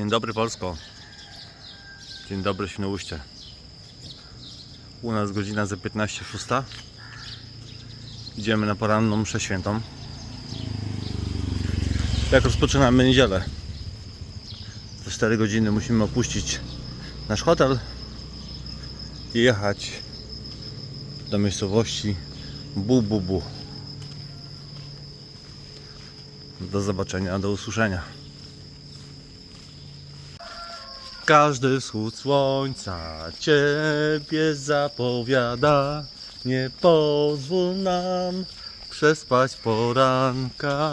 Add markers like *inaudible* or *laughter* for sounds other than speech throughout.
Dzień dobry Polsko. Dzień dobry Świnoujście. U nas godzina za 15.06. Idziemy na poranną mszę świętą. Jak rozpoczynamy niedzielę. Za 4 godziny musimy opuścić nasz hotel i jechać do miejscowości Bu Bu Bu. Do zobaczenia, do usłyszenia. Każdy wschód słońca Ciebie zapowiada. Nie pozwól nam przespać poranka.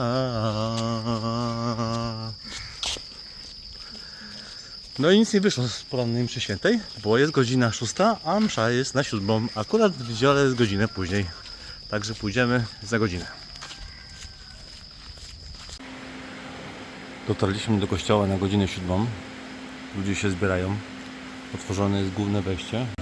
No i nic nie wyszło z porannej mszy świętej, bo jest godzina szósta, a msza jest na siódmą. Akurat w niedzielę jest godzinę później. Także pójdziemy za godzinę. Dotarliśmy do kościoła na godzinę siódmą. Ludzie się zbierają. Otworzone jest główne wejście.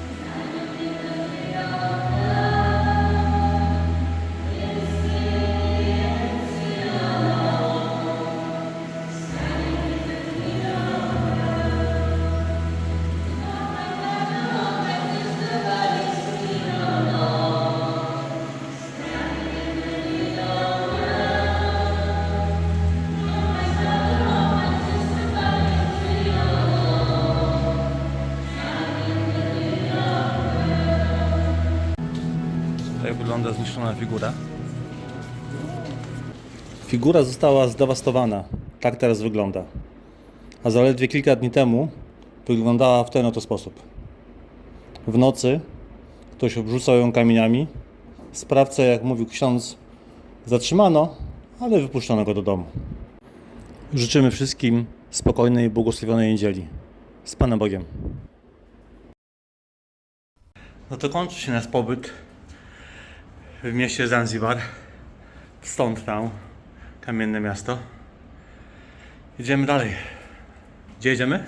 Wygląda zniszczona figura. Figura została zdewastowana. Tak teraz wygląda. A zaledwie kilka dni temu wyglądała w ten oto sposób. W nocy ktoś obrzucał ją kamieniami. Sprawcę, jak mówił ksiądz, zatrzymano, ale wypuszczono go do domu. Życzymy wszystkim spokojnej i błogosławionej niedzieli. Z Panem Bogiem. No to kończy się nasz pobyt w mieście Zanzibar, Stone Town, kamienne miasto. Jedziemy dalej. Gdzie jedziemy?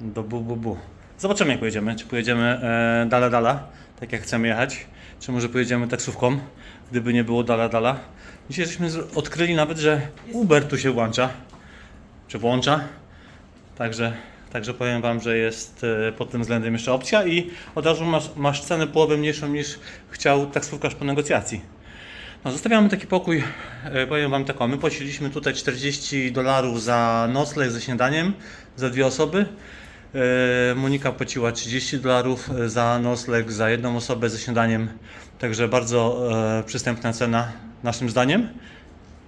Do Bu Bu Bu. Zobaczymy jak pojedziemy. Czy pojedziemy e, dala dala, tak jak chcemy jechać, czy może pojedziemy taksówką, gdyby nie było dala dala. Dzisiaj żeśmy odkryli nawet, że Uber tu się włącza, czy włącza. Także, także powiem Wam, że jest e, pod tym względem jeszcze opcja i od razu masz, masz cenę połowę mniejszą niż chciał taksówkarz po negocjacji. No, zostawiamy taki pokój, e, powiem Wam taką, my płaciliśmy tutaj 40 dolarów za nocleg ze śniadaniem, za dwie osoby. E, Monika płaciła 30 dolarów za nocleg za jedną osobę ze śniadaniem, także bardzo przystępna cena naszym zdaniem.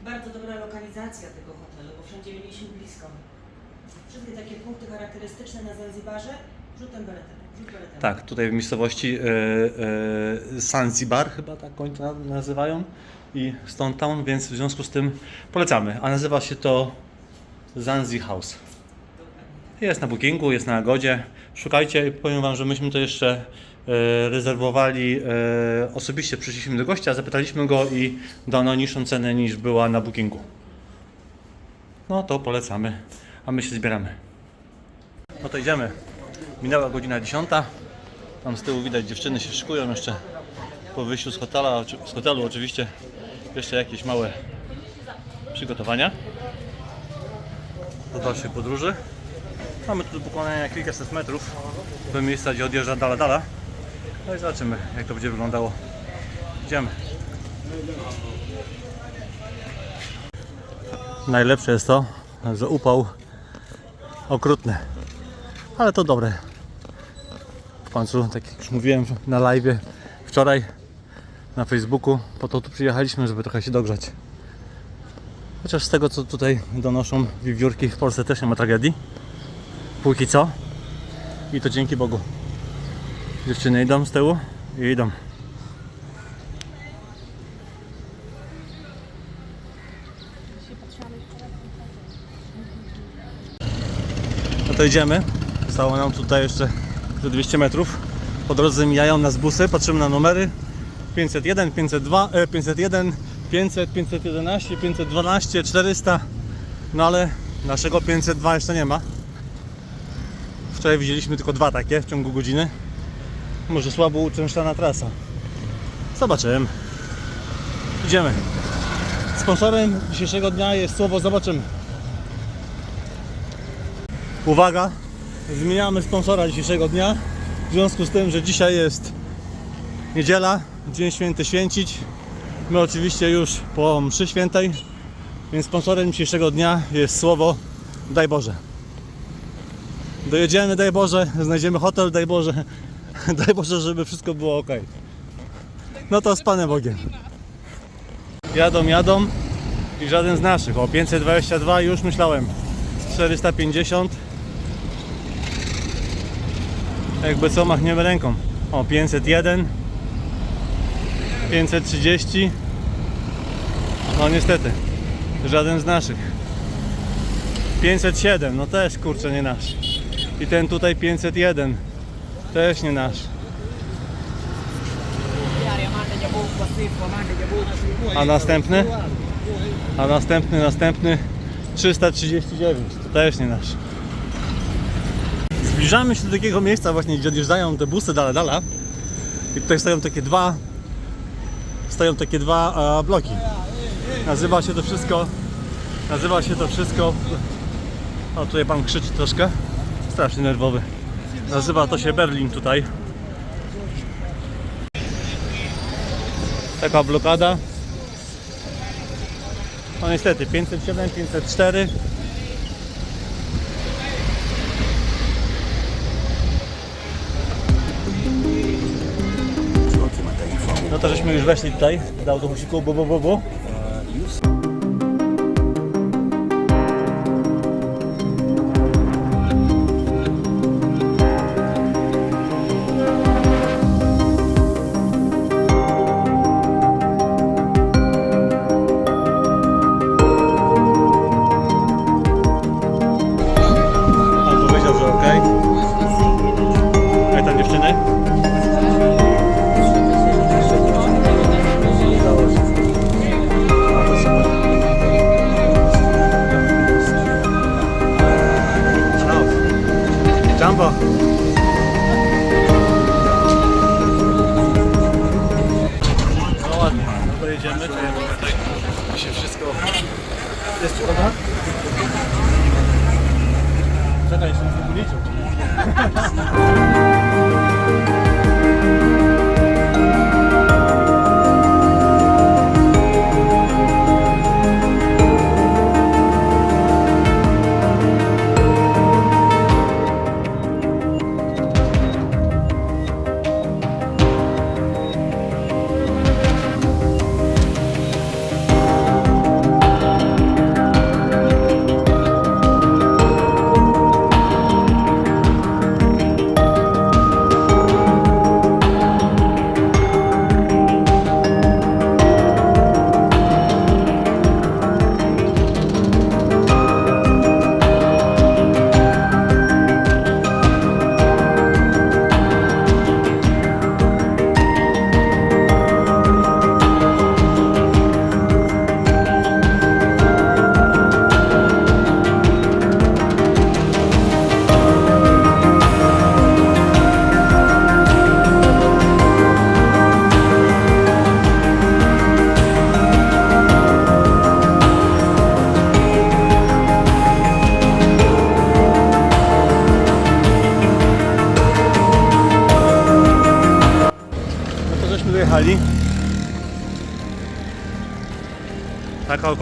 Bardzo dobra lokalizacja tego hotelu, bo wszędzie mieliśmy blisko. Wszystkie takie punkty charakterystyczne na Zanzibarze rzutem beretem. Rzut beretem. Tak, tutaj w miejscowości e, e, Zanzibar chyba tak oni to na- nazywają i Stone Town, więc w związku z tym polecamy. A nazywa się to Zanzi House. Jest na bookingu, jest na Agodzie. Szukajcie, powiem Wam, że myśmy to jeszcze e, rezerwowali. Osobiście przyszliśmy do gościa, zapytaliśmy go i dano niższą cenę niż była na bookingu. No to polecamy, a my się zbieramy. No to idziemy. Minęła godzina 10. Tam z tyłu widać dziewczyny się szykują jeszcze po wyjściu z, hotela, z hotelu oczywiście jeszcze jakieś małe przygotowania do dalszej podróży. Mamy tu do pokonania kilkaset metrów do miejsca, gdzie odjeżdża Dala Dala. No i zobaczymy, jak to będzie wyglądało. Idziemy. Najlepsze jest to, że upał okrutny, ale to dobre. Tak jak już mówiłem na live wczoraj na Facebooku, po to tu przyjechaliśmy, żeby trochę się dogrzać. Chociaż z tego co tutaj donoszą wiewiórki w Polsce też nie ma tragedii. Póki co. I to dzięki Bogu. Dziewczyny idą z tyłu i idą. No to idziemy. Zostało nam tutaj jeszcze ze 200 metrów. Po drodze mijają nas busy, patrzymy na numery. 501, 502, e, 501, 500, 511, 512, 400. No ale naszego 502 jeszcze nie ma. Wczoraj widzieliśmy tylko dwa takie w ciągu godziny. Może słabo uczęszczana trasa. Zobaczymy. Idziemy. Sponsorem dzisiejszego dnia jest słowo zobaczymy. Uwaga, zmieniamy sponsora dzisiejszego dnia. W związku z tym, że dzisiaj jest niedziela, Dzień Święty Święcić. My oczywiście już po mszy świętej, więc sponsorem dzisiejszego dnia jest słowo Daj Boże. Dojedziemy, daj Boże, znajdziemy hotel, daj Boże, *laughs* daj Boże, żeby wszystko było ok. No to z Panem Bogiem. Jadą, jadą i żaden z naszych. O 522 już myślałem. 450. Jakby co machniemy ręką. O 501. 530. No niestety. Żaden z naszych. 507. No też kurczę nie nasz. I ten tutaj 501. Też nie nasz. A następny? A następny, następny 339. To też nie nasz. Zbliżamy się do takiego miejsca właśnie, gdzie odjeżdżają te busy dala dala. I tutaj stoją takie dwa stoją takie dwa a, bloki. Nazywa się to wszystko nazywa się to wszystko o tutaj pan krzyczy troszkę strasznie nerwowy. Nazywa to się Berlin tutaj. Taka blokada. No niestety 507, 504. No to żeśmy już weszli tutaj do autobusiku, bu, bu, bu, bu.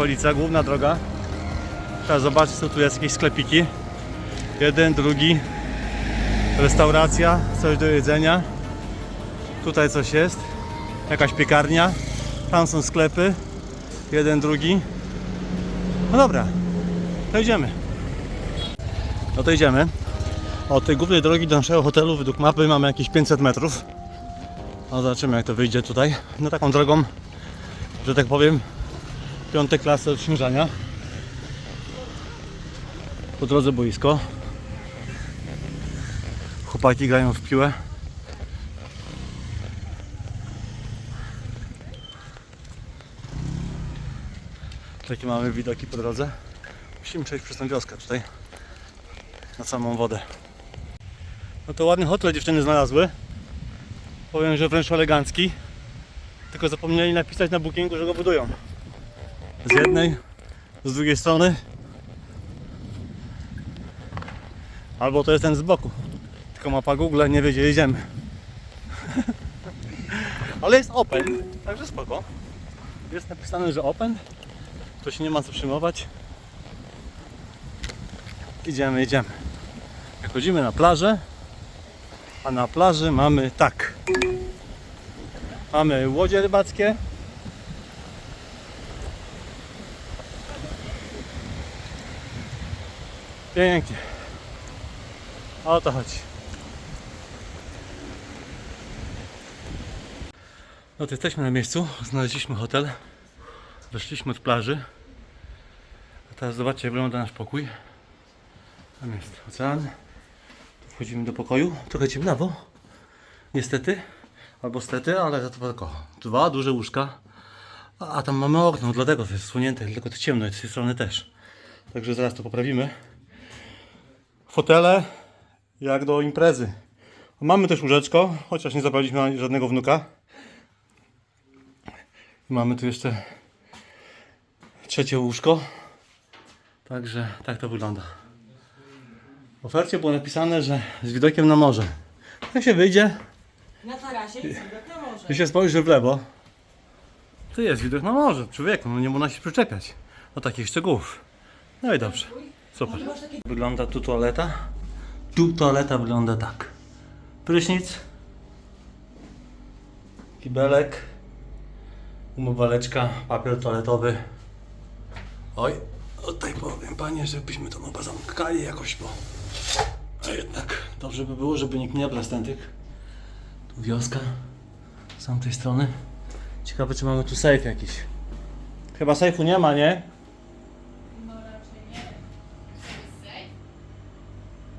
Okolica, główna droga. Trzeba zobaczyć, co tu jest, jakieś sklepiki. Jeden, drugi. Restauracja, coś do jedzenia. Tutaj coś jest. Jakaś piekarnia. Tam są sklepy. Jeden, drugi. No dobra, to idziemy. No to idziemy. Od tej głównej drogi do naszego hotelu według mapy mamy jakieś 500 metrów. No zobaczymy jak to wyjdzie tutaj. No taką drogą, że tak powiem, piątej klasy odśnieżania. Po drodze boisko. Chłopaki grają w piłę. Takie mamy widoki po drodze. Musimy przejść przez tę wioskę tutaj. Na samą wodę. No to ładny hotel dziewczyny znalazły. Powiem, że wręcz elegancki. Tylko zapomnieli napisać na bookingu, że go budują. Z jednej, z drugiej strony. Albo to jest ten z boku. Tylko mapa Google nie wie gdzie jedziemy. *laughs* Ale jest open, także spoko. Jest napisane, że open. To się nie ma co przejmować. Idziemy, idziemy. Jak chodzimy na plażę, a na plaży mamy tak. Mamy łodzie rybackie. Pięknie. O to chodzi. No to jesteśmy na miejscu, znaleźliśmy hotel, weszliśmy od plaży. A teraz zobaczcie jak wygląda nasz pokój. Tam jest ocean. Tu wchodzimy do pokoju, trochę ciemnawo. Niestety, albo stety, ale za to tylko dwa duże łóżka. A, tam mamy okno, dlatego jest słonięte, tylko to ciemno jest z tej strony też. Także zaraz to poprawimy. Fotele jak do imprezy. Mamy też łóżeczko, chociaż nie zabraliśmy żadnego wnuka. Mamy tu jeszcze trzecie łóżko. Także tak to wygląda. W ofercie było napisane, że z widokiem na morze. Jak się wyjdzie, Na tarasie jest widok na morze. i się spojrzy w lewo, to jest widok na morze. Człowieku, no nie można się przyczepiać do takich szczegółów. No i dobrze. Super. Wygląda tu toaleta. Tu toaleta wygląda tak. Prysznic. Kibelek. Umywaleczka. Papier toaletowy. Oj, tutaj powiem panie, żebyśmy to chyba zamknęli jakoś, bo... A jednak dobrze by było, żeby nikt nie tędyk. Tu wioska. Z tamtej strony. Ciekawe, czy mamy tu safe jakiś. Chyba safe'u nie ma, nie?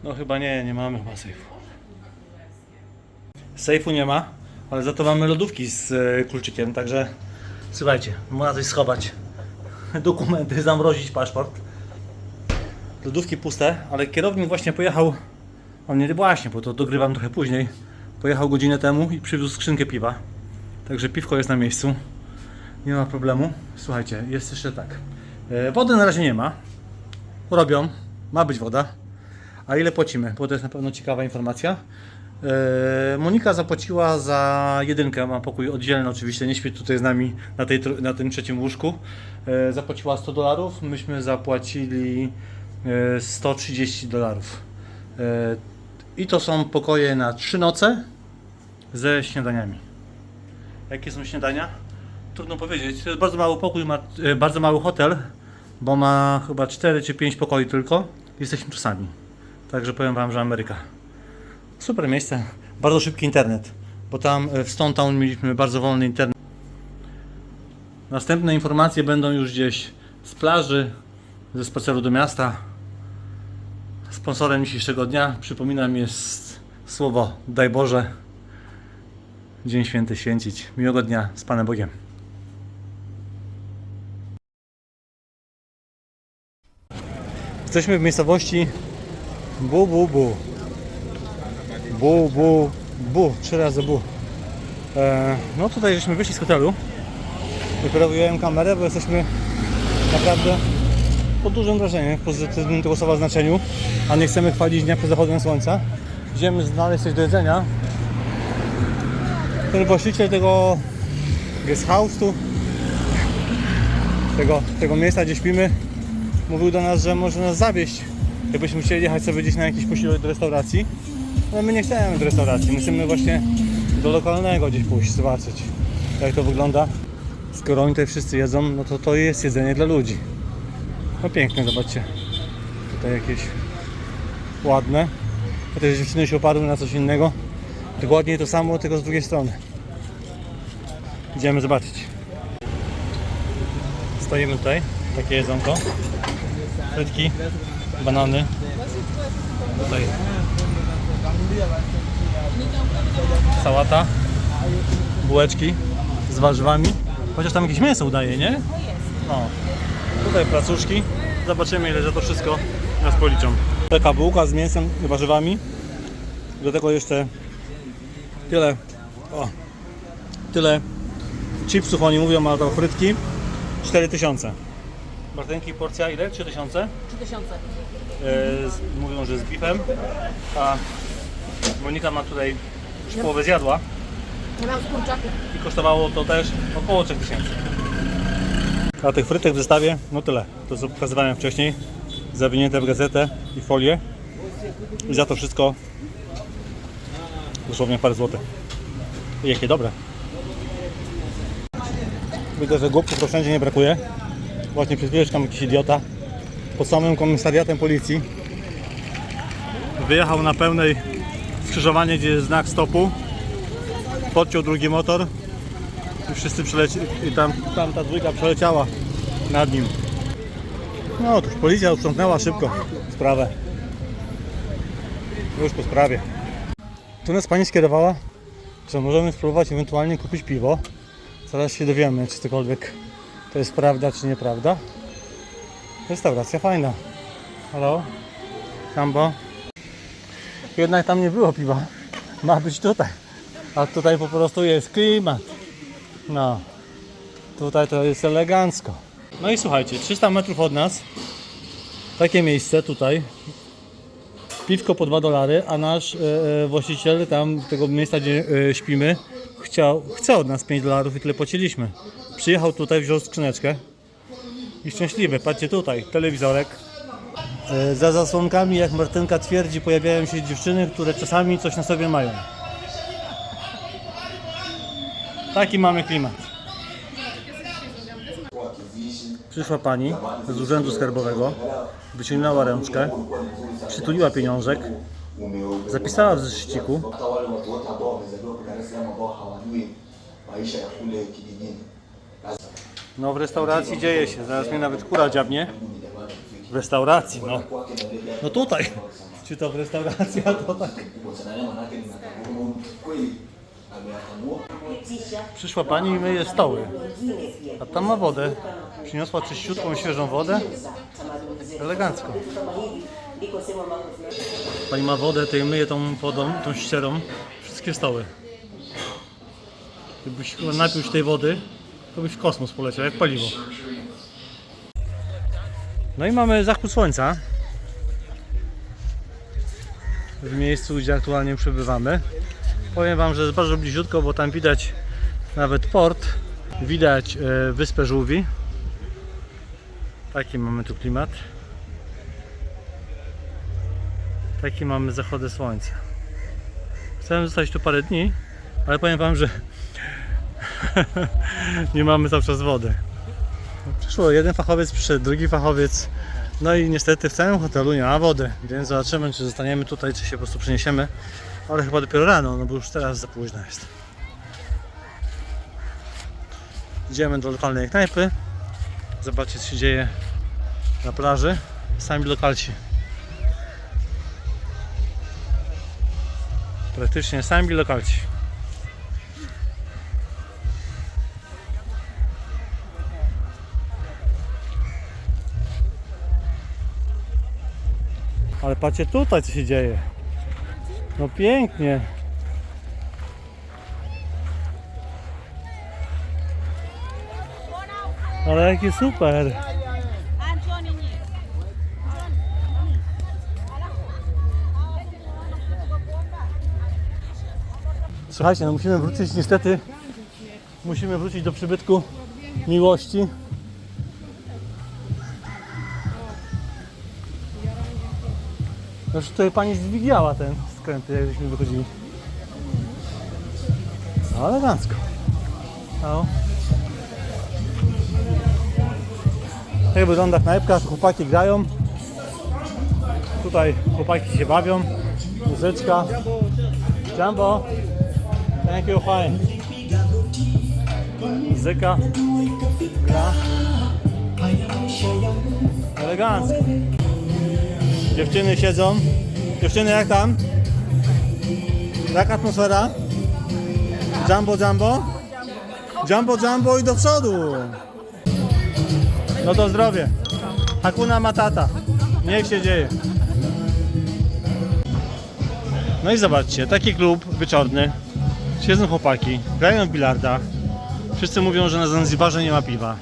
No chyba nie, nie mamy chyba sejfu. Sejfu nie ma, ale za to mamy lodówki z e, kluczykiem, także słuchajcie, można coś schować. *laughs* Dokumenty, zamrozić paszport. Lodówki puste, ale kierownik właśnie pojechał, on nie właśnie, bo to dogrywam trochę później, pojechał godzinę temu i przywiózł skrzynkę piwa. Także piwko jest na miejscu, nie ma problemu. Słuchajcie, jest jeszcze tak, e, wody na razie nie ma, robią, ma być woda, a ile płacimy? Bo to jest na pewno ciekawa informacja. Eee, Monika zapłaciła za jedynkę, ma pokój oddzielny oczywiście, nie śpi tutaj z nami na, tej, na tym trzecim łóżku. Eee, zapłaciła 100 dolarów, myśmy zapłacili e, 130 dolarów. Eee, I to są pokoje na 3 noce ze śniadaniami. Jakie są śniadania? Trudno powiedzieć. To jest bardzo mały pokój, ma, e, bardzo mały hotel, bo ma chyba 4 czy 5 pokoi tylko. Jesteśmy tu sami. Także powiem Wam, że Ameryka. Super miejsce. Bardzo szybki internet, bo tam e, w Stone Town mieliśmy bardzo wolny internet. Następne informacje będą już gdzieś z plaży, ze spaceru do miasta. Sponsorem dzisiejszego dnia, przypominam, jest słowo Daj Boże. Dzień święty święcić. Miłego dnia z Panem Bogiem. Jesteśmy w miejscowości Bu, bu, bu. Bu, bu, bu. Trzy razy bu. E, no tutaj żeśmy wyszli z hotelu. Dopiero wyjąłem kamerę, bo jesteśmy naprawdę pod dużym wrażeniem, w pozytywnym tego słowa znaczeniu. A nie chcemy chwalić dnia przed zachodem słońca. Idziemy znaleźć coś do jedzenia. Ten właściciel tego guest house'u, tego, tego miejsca, gdzie śpimy, mówił do nas, że może nas zawieźć jakbyśmy chcieli jechać sobie gdzieś na jakiś posiłek do restauracji, ale my nie chcemy do restauracji, my chcemy właśnie do lokalnego gdzieś pójść, zobaczyć jak to wygląda. Skoro oni tutaj wszyscy jedzą, no to to jest jedzenie dla ludzi. No piękne, zobaczcie. Tutaj jakieś ładne. A te dziewczyny się oparły na coś innego. Dokładnie to samo, tylko z drugiej strony. Idziemy zobaczyć. Stoimy tutaj, takie jedzonko. Frytki, banany. Tutaj sałata, bułeczki z warzywami. Chociaż tam jakieś mięso udaje, nie? No. Tutaj placuszki. Zobaczymy ile za to wszystko nas policzą. Taka bułka z mięsem i warzywami. Do tego jeszcze tyle. O, tyle chipsów oni mówią, ale to frytki. 4000. Martynki porcja ile? 3000? 3000. E, z, mówią, że z bifem. A Monika ma tutaj już połowę zjadła Ja mam z kurczakiem. i kosztowało to też około 3000. A tych frytek w zestawie, no tyle. To co pokazywałem wcześniej. Zawinięte w gazetę i folię. I za to wszystko dosłownie parę złotych. I jakie dobre. Widzę, że głupków to wszędzie nie brakuje. Właśnie przed chwileczką jakiś idiota pod samym komisariatem policji wyjechał na pełnej skrzyżowanie, gdzie jest znak stopu. Podciął drugi motor i wszyscy przeleci i tam, tam ta dwójka przeleciała nad nim. No otóż policja uprzątnęła szybko sprawę. Już po sprawie. Tu nas pani skierowała, że możemy spróbować ewentualnie kupić piwo. Zaraz się dowiemy, czy cokolwiek to jest prawda, czy nieprawda. Restauracja fajna. Halo? Kambo? Jednak tam nie było piwa. Ma być tutaj. A tutaj po prostu jest klimat. No. Tutaj to jest elegancko. No i słuchajcie, 300 metrów od nas takie miejsce tutaj. Piwko po 2 dolary, a nasz e, e, właściciel tam tego miejsca, gdzie e, śpimy, chciał, chce od nas 5 dolarów i tyle płaciliśmy. Przyjechał tutaj, wziął skrzyneczkę i szczęśliwy. Patrzcie tutaj, telewizorek. E, za zasłonkami, jak Martynka twierdzi, pojawiają się dziewczyny, które czasami coś na sobie mają. Taki mamy klimat. Przyszła pani z urzędu skarbowego, wyciągnęła ręczkę, przytuliła pieniążek, zapisała w zeszyciku. No w restauracji dzieje się, zaraz mnie nawet kura dziabnie. W restauracji, no. No tutaj. Czy to w restauracji, a to tak. Przyszła pani i myje stoły. A tam ma wodę. Przyniosła czyściutką, świeżą wodę. Elegancko. Pani ma wodę, to myje tą wodą, tą ścierą wszystkie stoły. Gdybyś napił się tej wody, to byś w kosmos poleciał, jak paliwo. No i mamy zachód słońca. W miejscu, gdzie aktualnie przebywamy. Powiem Wam, że jest bardzo bliziutko, bo tam widać nawet port, widać e, wyspę Żółwi. Taki mamy tu klimat. Taki mamy zachody słońca. Chciałem zostać tu parę dni, ale powiem Wam, że *laughs* nie mamy cały czas wody. Przyszło jeden fachowiec, przyszedł drugi fachowiec. No i niestety w całym hotelu nie ma wody, więc zobaczymy, czy zostaniemy tutaj, czy się po prostu przeniesiemy. Ale chyba dopiero rano, no bo już teraz za późno jest. Idziemy do lokalnej knajpy. Zobaczcie co się dzieje na plaży. Sami lokalci. Praktycznie sami lokalci. Ale patrzcie tutaj co się dzieje. No pięknie. Ale jakie super. Słuchajcie, no musimy wrócić niestety. Musimy wrócić do przybytku miłości. Już tutaj pani zdwigiała ten skręt, jak żeśmy wychodzili. No, elegancko. No. Tak wygląda knajpka, chłopaki grają. Tutaj chłopaki się bawią. Muzyczka. Jumbo. Thank you, fine. Muzyka. Gra. Elegancko. Dziewczyny siedzą. Dziewczyny jak tam? Jak atmosfera? Jumbo, jumbo? Jumbo, jumbo i do przodu. No to zdrowie. Hakuna Matata. Niech się dzieje. No i zobaczcie, taki klub wieczorny. Siedzą chłopaki, grają w bilarda. Wszyscy mówią, że na Zanzibarze nie ma piwa.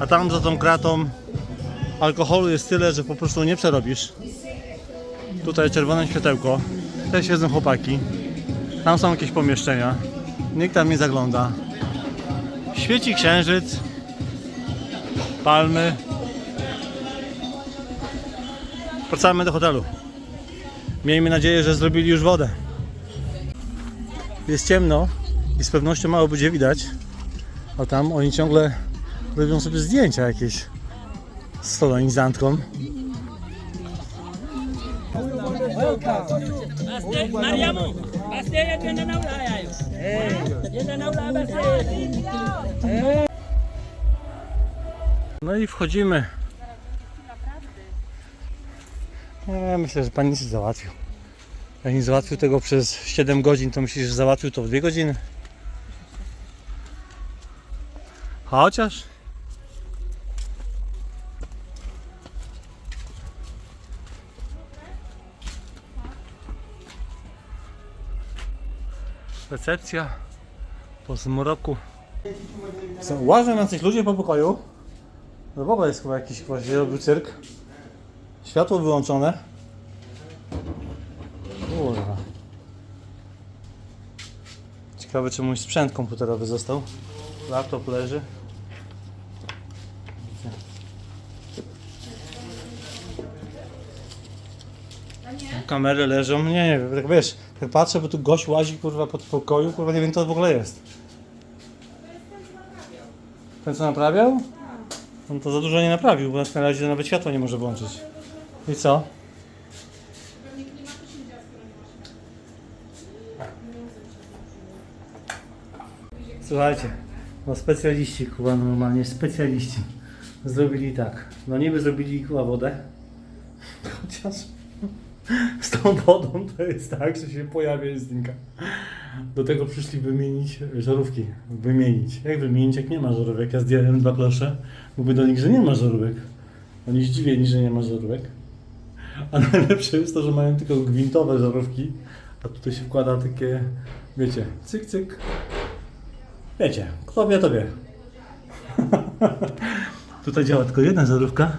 A tam za tą kratą alkoholu jest tyle, że po prostu nie przerobisz. Tutaj czerwone światełko. Tutaj siedzą chłopaki. Tam są jakieś pomieszczenia. Nikt tam nie zagląda. Świeci księżyc. Palmy. Wracamy do hotelu. Miejmy nadzieję, że zrobili już wodę. Jest ciemno i z pewnością mało będzie widać. A tam oni ciągle robią sobie zdjęcia jakieś z solenizantką. Mariamu, baste ya tienda na Ulaya yo. Tienda na Ulaya baste. No i wchodzimy. Ja myślę, że pan nic nie załatwił. Jak nie załatwił tego przez 7 godzin, to myślisz, że załatwił to w 2 godziny? Chociaż. Recepcja po zmroku. Są, łażą jacyś ludzie po pokoju. No w ogóle jest chyba jakiś właśnie robił cyrk. Światło wyłączone. Kurwa. Ciekawe czy mój sprzęt komputerowy został. Laptop leży. Kamery leżą, nie, nie tak wiesz, patrzę, bo tu gość łazi kurwa po pokoju, kurwa nie wiem co to w ogóle jest. Ten co naprawiał? On to za dużo nie naprawił, bo na razie nawet światła nie może włączyć. I co? Słuchajcie, no specjaliści, kuba, normalnie specjaliści zrobili tak. No niby zrobili kuba wodę, *laughs* chociaż z tą wodą to jest tak, że się pojawia znika. Do tego przyszli wymienić żarówki. Wymienić. Jak wymienić, jak nie ma żarówek? Ja zdjąłem dwa klosze. Mówię do nich, że nie ma żarówek. Oni zdziwieni, że nie ma żarówek. A *laughs* najlepsze jest to, że mają tylko gwintowe żarówki, a tutaj się wkłada takie, wiecie, cyk, cyk. Wiecie, kto wie, to wie. *laughs* tutaj działa tylko jedna żarówka.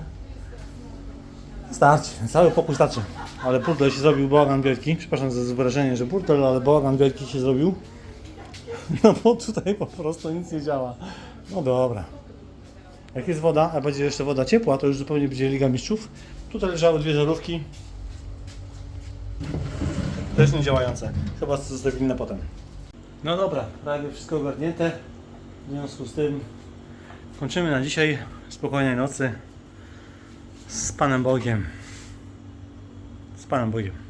Starczy, cały pokój starczy. Ale burdel się zrobił bałagan wielki. Przepraszam za wrażenie, że burdel, ale bałagan wielki się zrobił. *laughs* No bo tutaj po prostu nic nie działa. No dobra. Jak jest woda, a będzie jeszcze woda ciepła, to już zupełnie będzie Liga Mistrzów. Tutaj leżały dwie żarówki. Też nie działające. Chyba zostawili na potem. No dobra, prawie wszystko ogarnięte. W związku z tym kończymy na dzisiaj. Spokojnej nocy. Z Panem Bogiem. Z Panem Bogiem.